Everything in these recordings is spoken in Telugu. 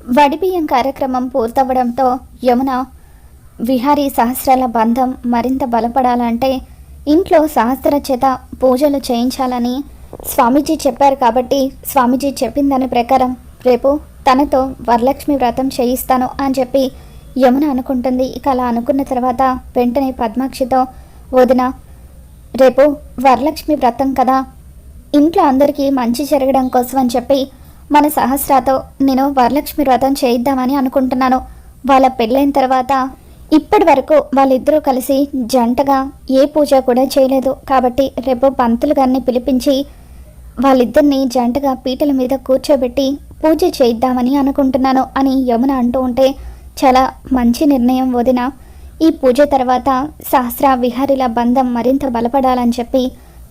వడిబియ్యం కార్యక్రమం పూర్తవడంతో యమున విహారీ సహస్రాల బంధం మరింత బలపడాలంటే ఇంట్లో సహస్ర చేత పూజలు చేయించాలని స్వామీజీ చెప్పారు కాబట్టి స్వామీజీ చెప్పిన దాని ప్రకారం రేపు తనతో వరలక్ష్మి వ్రతం చేయిస్తాను అని చెప్పి యమున అనుకుంటుంది. ఇక అలా అనుకున్న తర్వాత వెంటనే పద్మాక్షితో వదిన రేపు వరలక్ష్మి వ్రతం కదా. ఇంట్లో అందరికీ మంచి జరగడం కోసం అని చెప్పి మన సహస్రాతో నేను వరలక్ష్మి వ్రతం చేయిద్దామని అనుకుంటున్నాను. వాళ్ళ పెళ్ళైన తర్వాత ఇప్పటి వరకు వాళ్ళిద్దరూ కలిసి జంటగా ఏ పూజ కూడా చేయలేదు. కాబట్టి రేపు పంతులు గారిని పిలిపించి వాళ్ళిద్దరిని జంటగా పీటల మీద కూర్చోబెట్టి పూజ చేయిద్దామని అనుకుంటున్నాను అని యమున అంటూ ఉంటే చాలా మంచి నిర్ణయం వదిన. ఈ పూజ తర్వాత సహస్ర విహారీల బంధం మరింత బలపడాలని చెప్పి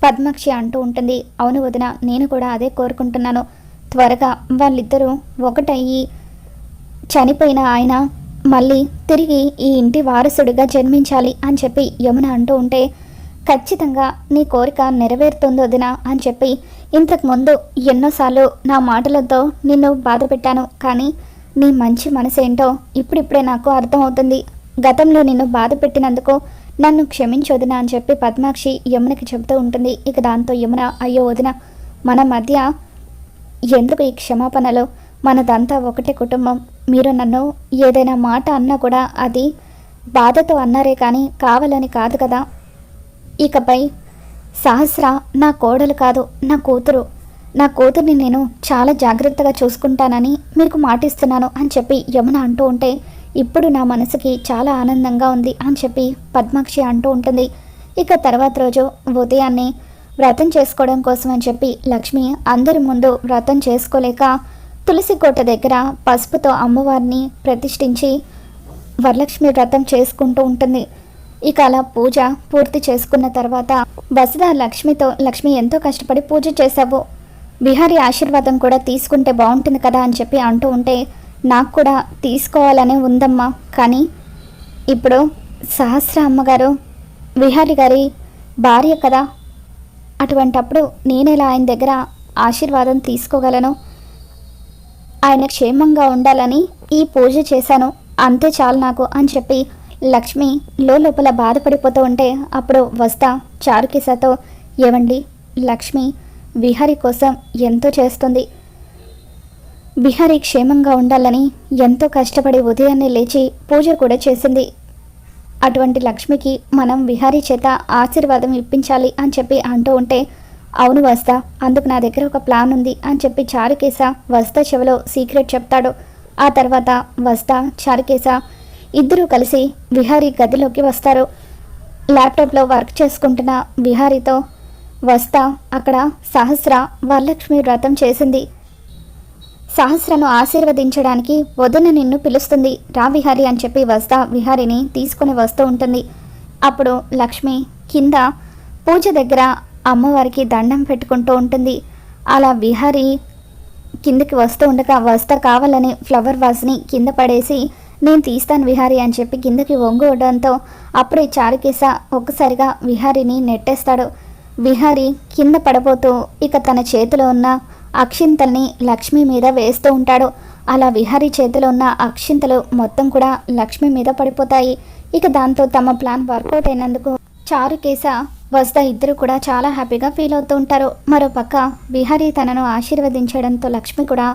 పద్మాక్షి అంటూ ఉంటుంది. అవును వదిన నేను కూడా అదే కోరుకుంటున్నాను. త్వరగా వాళ్ళిద్దరూ ఒకటయ్యి చనిపోయిన ఆయన మళ్ళీ తిరిగి ఈ ఇంటి వారసుడిగా జన్మించాలి అని చెప్పి యమున అంటూ ఉంటే ఖచ్చితంగా నీ కోరిక నెరవేరుతుంది వదినా అని చెప్పి ఇంతకుముందు ఎన్నోసార్లు నా మాటలతో నిన్ను బాధ పెట్టాను కానీ నీ మంచి మనసేంటో ఇప్పుడిప్పుడే నాకు అర్థమవుతుంది. గతంలో నిన్ను బాధ పెట్టినందుకు నన్ను క్షమించు వదిన అని చెప్పి పద్మాక్షి యమునకి చెబుతూ ఉంటుంది. ఇక దాంతో యమున అయ్యో వదిన మన మధ్య ఎందుకు ఈ క్షమాపణలు? మనదంతా ఒకటే కుటుంబం. మీరు నన్ను ఏదైనా మాట అన్నా కూడా అది బాధతో అన్నారే కానీ కావాలని కాదు కదా. ఇకపై సహస్ర నా కోడలు కాదు నా కూతురు. నా కూతుర్ని నేను చాలా జాగ్రత్తగా చూసుకుంటానని మీకు మాటిస్తున్నాను అని చెప్పి యమున అంటూ ఉంటే ఇప్పుడు నా మనసుకి చాలా ఆనందంగా ఉంది అని చెప్పి పద్మాక్షి అంటూ ఉంటుంది. ఇక తర్వాత రోజు ఉదయాన్నే వ్రతం చేసుకోవడం కోసం అని చెప్పి లక్ష్మి అందరి ముందు వ్రతం చేసుకోలేక తులసి కోట దగ్గర పసుపుతో అమ్మవారిని ప్రతిష్ఠించి వరలక్ష్మి వ్రతం చేసుకుంటూ ఉంటుంది. ఇక అలా పూజ పూర్తి చేసుకున్న తర్వాత వసుధ లక్ష్మితో లక్ష్మి ఎంతో కష్టపడి పూజ చేశావు. బిహారీ ఆశీర్వాదం కూడా తీసుకుంటే బాగుంటుంది కదా అని చెప్పి అంటూ ఉంటే నాకు కూడా తీసుకోవాలనే ఉందమ్మా. కానీ ఇప్పుడు సహస్ర అమ్మగారు విహారి గారి భార్య కదా అటువంటప్పుడు నేనెలా ఆయన దగ్గర ఆశీర్వాదం తీసుకోగలను? ఆయన క్షేమంగా ఉండాలని ఈ పూజ చేశాను. అంతే చాలు నాకు అని చెప్పి లక్ష్మి లోపల బాధపడిపోతూ ఉంటే అప్పుడు వస్తా చారుకిసతో ఏవండి లక్ష్మి విహారి కోసం ఎంతో చేస్తుంది. విహరి క్షేమంగా ఉండాలని ఎంతో కష్టపడి ఉదయాన్నే లేచి పూజ కూడా చేసింది. అటువంటి లక్ష్మికి మనం విహారీ చేత ఆశీర్వాదం ఇప్పించాలి అని చెప్పి అంటూ ఉంటే అవును వస్తా అందుకు నా దగ్గర ఒక ప్లాన్ ఉంది అని చెప్పి చారుకేశ వస్తా చెవిలో సీక్రెట్ చెప్తాడు. ఆ తర్వాత వస్తా చారుకేశ ఇద్దరూ కలిసి విహారీ గదిలోకి వస్తారు. ల్యాప్టాప్లో వర్క్ చేసుకుంటున్న విహారీతో వస్తా అక్కడ సహస్ర వరలక్ష్మి వ్రతం చేసింది. సహస్రను ఆశీర్వదించడానికి వదిన నిన్ను పిలుస్తుంది. రా విహారి అని చెప్పి వస్తా విహారిని తీసుకుని వస్తూ ఉంటుంది. అప్పుడు లక్ష్మి కింద పూజ దగ్గర అమ్మవారికి దండం పెట్టుకుంటూ ఉంటుంది. అలా విహారి కిందకి వస్తూ ఉండగా వస్తా కావాలని ఫ్లవర్ వాజ్ని కింద పడేసి నేను తీస్తాను విహారి అని చెప్పి కిందకి వంగడంతో అప్పుడే చారుకేస ఒక్కసారిగా విహారిని నెట్టేస్తాడు. విహారి కింద పడబోతూ ఇక తన చేతిలో ఉన్న అక్షింతల్ని లక్ష్మి మీద వేస్తూ ఉంటాడు. అలా విహారీ చేతిలో ఉన్న అక్షింతలు మొత్తం కూడా లక్ష్మి మీద పడిపోతాయి. ఇక దాంతో తమ ప్లాన్ వర్కౌట్ అయినందుకు చారుకేశ వస్తా ఇద్దరు కూడా చాలా హ్యాపీగా ఫీల్ అవుతూ ఉంటారు. మరోపక్క విహారీ తనను ఆశీర్వదించడంతో లక్ష్మి కూడా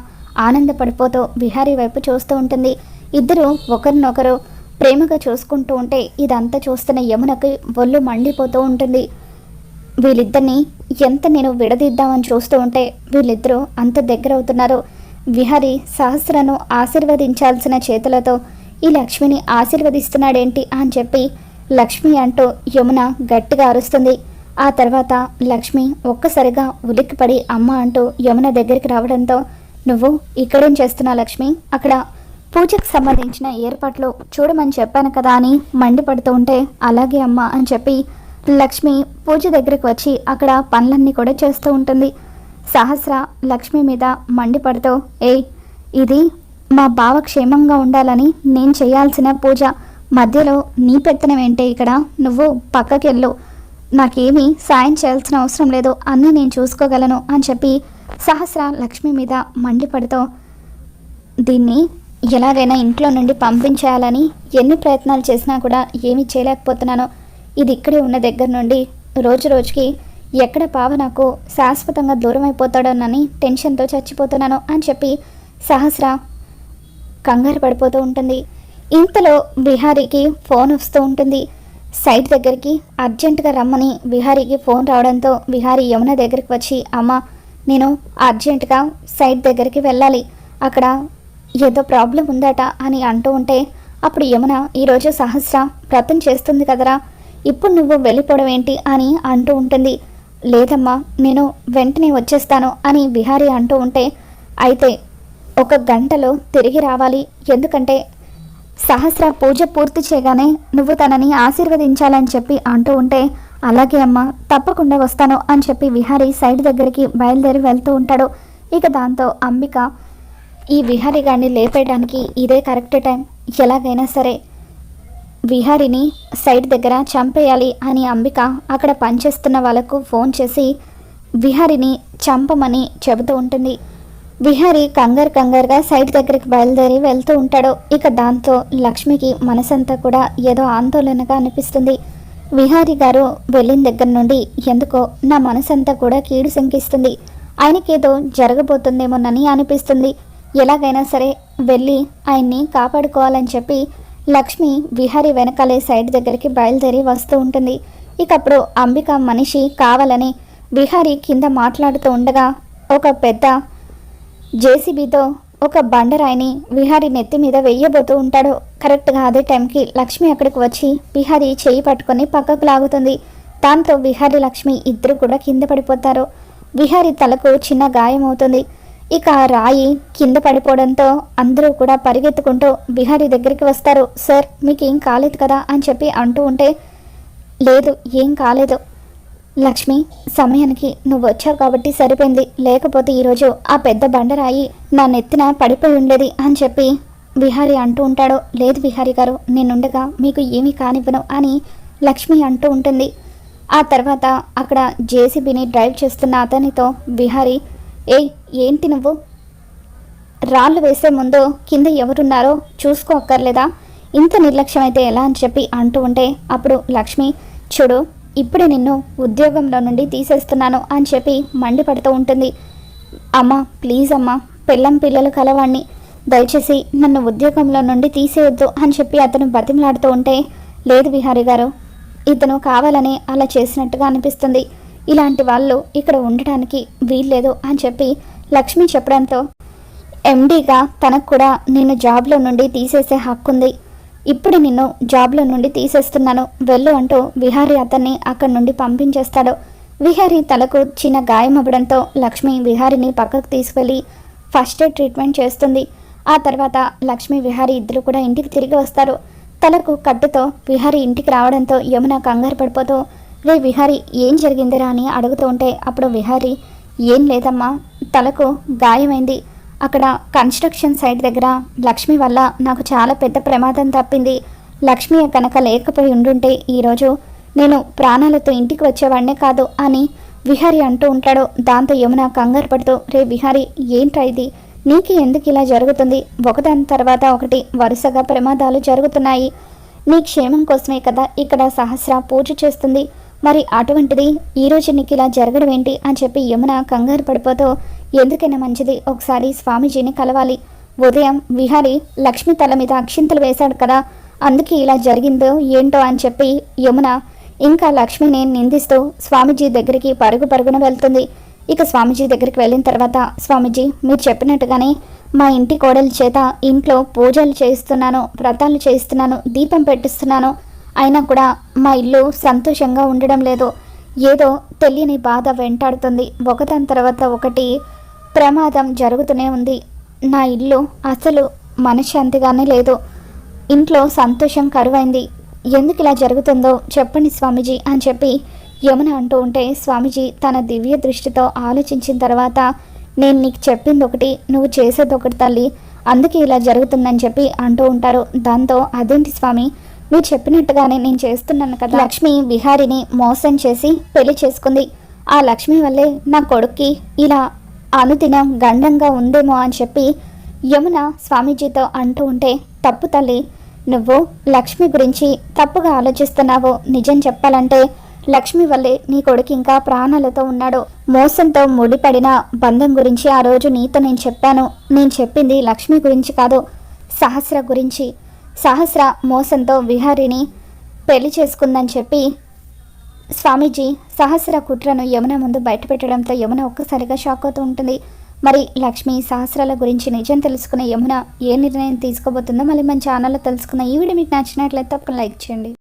ఆనందపడిపోతూ విహారీ వైపు చూస్తూ ఉంటుంది. ఇద్దరు ఒకరినొకరు ప్రేమగా చూసుకుంటూ ఉంటే ఇదంతా చూస్తున్న యమునకి ఒళ్ళు మండిపోతూ ఉంటుంది. వీళ్ళిద్దరిని ఎంత నేను విడదీద్దామని చూస్తూ ఉంటే వీళ్ళిద్దరూ అంత దగ్గర అవుతున్నారు విహారి సహస్రను ఆశీర్వదించాల్సిన చేతులతో ఈ లక్ష్మిని ఆశీర్వదిస్తున్నాడేంటి అని చెప్పి లక్ష్మి అంటూ యమున గట్టిగా అరుస్తుంది. ఆ తర్వాత లక్ష్మి ఒక్కసారిగా ఉలిక్కిపడి అమ్మ అంటూ యమున దగ్గరికి రావడంతో నువ్వు ఇక్కడేం చేస్తున్నావు లక్ష్మి? అక్కడ పూజకు సంబంధించిన ఏర్పాట్లు చూడమని చెప్పాను కదా అని మండిపడుతూ ఉంటే అలాగే అమ్మ అని చెప్పి లక్ష్మి పూజ దగ్గరికి వచ్చి అక్కడ పనులన్నీ కూడా చేస్తూ ఉంటుంది. సహస్ర లక్ష్మి మీద మండిపడుతూ ఏయ్ ఇది మా బావ క్షేమంగా ఉండాలని నేను చేయాల్సిన పూజ. మధ్యలో నీ పెత్తనమేంటే ఇక్కడ? నువ్వు పక్కకెళ్ళు నాకేమీ సాయం చేయాల్సిన అవసరం లేదు. అన్నీ నేను చూసుకోగలను అని చెప్పి సహస్ర లక్ష్మి మీద మండిపడుతూ దీన్ని ఎలాగైనా ఇంట్లో నుండి పంపించేయాలని ఎన్ని ప్రయత్నాలు చేసినా కూడా ఏమీ చేయలేకపోతున్నాను. ఇది ఇక్కడే ఉన్న దగ్గర నుండి రోజు రోజుకి ఎక్కడ పావ నాకు శాశ్వతంగా దూరం అయిపోతాడోనని టెన్షన్తో చచ్చిపోతున్నాను అని చెప్పి సహస్ర కంగారు పడిపోతూ ఉంటుంది. ఇంతలో బిహారీకి ఫోన్ వస్తూ ఉంటుంది. సైట్ దగ్గరికి అర్జెంటుగా రమ్మని బిహారీకి ఫోన్ రావడంతో బిహారీ యమున దగ్గరికి వచ్చి అమ్మ నేను అర్జెంటుగా సైట్ దగ్గరికి వెళ్ళాలి. అక్కడ ఏదో ప్రాబ్లం ఉందట అని అంటూ ఉంటే అప్పుడు యమున ఈరోజు సహస్ర వ్రతం చేస్తుంది కదరా ఇప్పుడు నువ్వు వెళ్ళిపోవడం ఏంటి అని అంటూ ఉంటుంది. లేదమ్మా నేను వెంటనే వచ్చేస్తాను అని విహారీ అంటూ ఉంటే అయితే ఒక గంటలో తిరిగి రావాలి. ఎందుకంటే సహస్ర పూజ పూర్తి చేయగానే నువ్వు తనని ఆశీర్వదించాలని చెప్పి అంటూ ఉంటే అలాగే అమ్మ తప్పకుండా వస్తాను అని చెప్పి విహారీ సైడ్ దగ్గరికి బయలుదేరి వెళ్తూ ఉంటాడు. ఇక దాంతో అంబిక ఈ విహారీ గారిని లేపేయడానికి ఇదే కరెక్ట్ టైం. ఎలాగైనా సరే విహారిని సైడ్ దగ్గర చంపేయాలి అని అంబిక అక్కడ పనిచేస్తున్న వాళ్ళకు ఫోన్ చేసి విహారిని చంపమని చెబుతూ ఉంటుంది. విహారి కంగారు కంగారుగా సైడ్ దగ్గరికి బయలుదేరి వెళ్తూ ఉంటాడు. ఇక దాంతో లక్ష్మికి మనసంతా కూడా ఏదో ఆందోళనగా అనిపిస్తుంది. విహారి గారు వెళ్ళిన దగ్గర నుండి ఎందుకో నా మనసంతా కూడా కీడు శంకిస్తుంది. ఆయనకేదో జరగబోతుందేమోనని అనిపిస్తుంది. ఎలాగైనా సరే వెళ్ళి ఆయన్ని కాపాడుకోవాలని చెప్పి లక్ష్మి విహారి వెనకాలే సైడ్ దగ్గరికి బయలుదేరి వస్తూ ఉంటుంది. ఇక అప్పుడు అంబిక మనిషి కావాలని విహారి కింద మాట్లాడుతూ ఉండగా ఒక పెద్ద జేసీబీతో ఒక బండరాయిని విహారి నెత్తి మీద వెయ్యబోతూ ఉంటాడు. కరెక్ట్గా అదే టైంకి లక్ష్మి అక్కడికి వచ్చి విహారి చేయి పట్టుకొని పక్కకు లాగుతుంది. దాంతో విహారి లక్ష్మి ఇద్దరు కూడా కింద పడిపోతారు. విహారి తలకు చిన్న గాయం అవుతుంది ఇక రాయి కింద పడిపోవడంతో అందరూ కూడా పరిగెత్తుకుంటూ బిహారీ దగ్గరికి వస్తారు. సార్ మీకు ఏం కాలేదు కదా? అని చెప్పి అంటూ ఉంటే లేదు ఏం కాలేదు. లక్ష్మి సమయానికి నువ్వు వచ్చావు కాబట్టి సరిపోయింది. లేకపోతే ఈరోజు ఆ పెద్ద బండరాయి నా నెత్తిన పడిపోయి ఉండేది అని చెప్పి విహారీ అంటూ ఉంటాడు. లేదు విహారి గారు నేనుండగా మీకు ఏమీ కానివ్వను అని లక్ష్మి అంటూ ఉంటుంది. ఆ తర్వాత అక్కడ జేసీబీని డ్రైవ్ చేస్తున్న అతనితో విహారి ఏయ్ ఏంటి నువ్వు? రాళ్ళు వేసే ముందు కింద ఎవరున్నారో చూసుకో అక్కర్లేదా? ఇంత నిర్లక్ష్యం అయితే ఎలా అని చెప్పి అంటూ ఉంటే అప్పుడు లక్ష్మి చూడు ఇప్పుడే నిన్ను ఉద్యోగంలో నుండి తీసేస్తున్నాను అని చెప్పి మండిపడుతూ ఉంటుంది. అమ్మా ప్లీజ్ అమ్మా పిల్లం పిల్లలు కలవాణ్ణి. దయచేసి నన్ను ఉద్యోగంలో నుండి తీసేయొద్దు అని చెప్పి అతను బతిమలాడుతూ ఉంటే లేదు విహారి గారు ఇతను కావాలని అలా చేసినట్టుగా అనిపిస్తుంది. ఇలాంటి వాళ్ళు ఇక్కడ ఉండడానికి వీల్లేదు అని చెప్పి లక్ష్మి చెప్పడంతో ఎండీగా తనకు కూడా నేను జాబ్లో నుండి తీసేసే హక్కు ఉంది ఇప్పుడు నిన్ను జాబ్లో నుండి తీసేస్తున్నాను. వెళ్ళు అంటూ విహారీ అతన్ని అక్కడి నుండి పంపించేస్తాడు. విహారీ తలకు చిన్న గాయం అవ్వడంతో లక్ష్మి విహారిని పక్కకు తీసుకెళ్ళి ఫస్ట్ ఎయిడ్ ట్రీట్మెంట్ చేస్తుంది. ఆ తర్వాత లక్ష్మి విహారీ ఇద్దరు కూడా ఇంటికి తిరిగి వస్తారు. తలకు కట్టుతో విహారీ ఇంటికి రావడంతో యమున కంగారు పడిపోతూ రే విహారీ ఏం జరిగిందిరా అని అడుగుతూ ఉంటే అప్పుడు విహారీ ఏం లేదమ్మా తలకు గాయమైంది. అక్కడ కన్స్ట్రక్షన్ సైట్ దగ్గర లక్ష్మి వల్ల నాకు చాలా పెద్ద ప్రమాదం తప్పింది. లక్ష్మి కనుక లేకపోయి ఉండుంటే ఈరోజు నేను ప్రాణాలతో ఇంటికి వచ్చేవాడినే కాదు అని విహారి అంటూ ఉంటాడు. దాంతో యమున కంగారు పడుతూ రే విహారి ఏంట్రా ఇది? నీకు ఎందుకు ఇలా జరుగుతుంది? ఒకదాని తర్వాత ఒకటి వరుసగా ప్రమాదాలు జరుగుతున్నాయి. నీ క్షేమం కోసమే కదా ఇక్కడ సహస్ర పూజ చేస్తుంది. మరి అటువంటిది ఈరోజు నీకు ఇలా జరగడం ఏంటి అని చెప్పి యమున కంగారు పడిపోతూ ఎందుకైనా మంచిది ఒకసారి స్వామీజీని కలవాలి. ఉదయం విహారి లక్ష్మి తల మీద అక్షింతలు వేశాడు కదా అందుకే ఇలా జరిగిందో ఏంటో అని చెప్పి యమున ఇంకా లక్ష్మిని నిందిస్తూ స్వామీజీ దగ్గరికి పరుగు పరుగున వెళ్తుంది. ఇక స్వామీజీ దగ్గరికి వెళ్ళిన తర్వాత స్వామీజీ మీరు చెప్పినట్టుగానే మా ఇంటి కోడలి చేత ఇంట్లో పూజలు చేయిస్తున్నాను వ్రతాలు చేయిస్తున్నాను దీపం పెట్టిస్తున్నాను. అయినా కూడా మా ఇల్లు సంతోషంగా ఉండడం లేదు. ఏదో తెలియని బాధ వెంటాడుతుంది. ఒకదాని తర్వాత ఒకటి ప్రమాదం జరుగుతూనే ఉంది. నా ఇల్లు అసలు మనశ్శాంతిగానే లేదు. ఇంట్లో సంతోషం కరువైంది. ఎందుకు ఇలా జరుగుతుందో చెప్పండి స్వామీజీ అని చెప్పి యమున అంటూ ఉంటే స్వామీజీ తన దివ్య దృష్టితో ఆలోచించిన తర్వాత నేను నీకు చెప్పింది ఒకటి నువ్వు చేసేది ఒకటి తల్లి అందుకే ఇలా జరుగుతుందని చెప్పి అంటూ ఉంటారు. దాంతో అదేంటి స్వామి? నువ్వు చెప్పినట్టుగానే నేను చేస్తున్నాను కదా. లక్ష్మి విహారిని మోసం చేసి పెళ్ళి చేసుకుంది. ఆ లక్ష్మి వల్లే నా కొడుక్కి ఇలా అనుదినం గండంగా ఉందేమో అని చెప్పి యమున స్వామీజీతో అంటూ ఉంటే తప్పు తల్లి నువ్వు లక్ష్మి గురించి తప్పుగా ఆలోచిస్తున్నావు. నిజం చెప్పాలంటే లక్ష్మి వల్లే నీ కొడుకు ఇంకా ప్రాణాలతో ఉన్నాడు. మోసంతో ముడిపడిన బంధం గురించి ఆ రోజు నీతో నేను చెప్పాను. నేను చెప్పింది లక్ష్మి గురించి కాదు సహస్ర గురించి. సహస్ర మోసంతో విహారిని పెళ్ళి చేసుకుందని చెప్పి స్వామీజీ సహస్ర కుట్రను యమున ముందు బయటపెట్టడంతో యమున ఒక్కసారిగా షాక్ అవుతూ ఉంటుంది. మరి లక్ష్మి సహస్రాల గురించి నిజం తెలుసుకునే యమున ఏ నిర్ణయం తీసుకోబోతుందో మళ్ళీ మన ఛానల్లో తెలుసుకున్న ఈ వీడియో మీకు నచ్చినట్లయితే ఒక లైక్ చేయండి.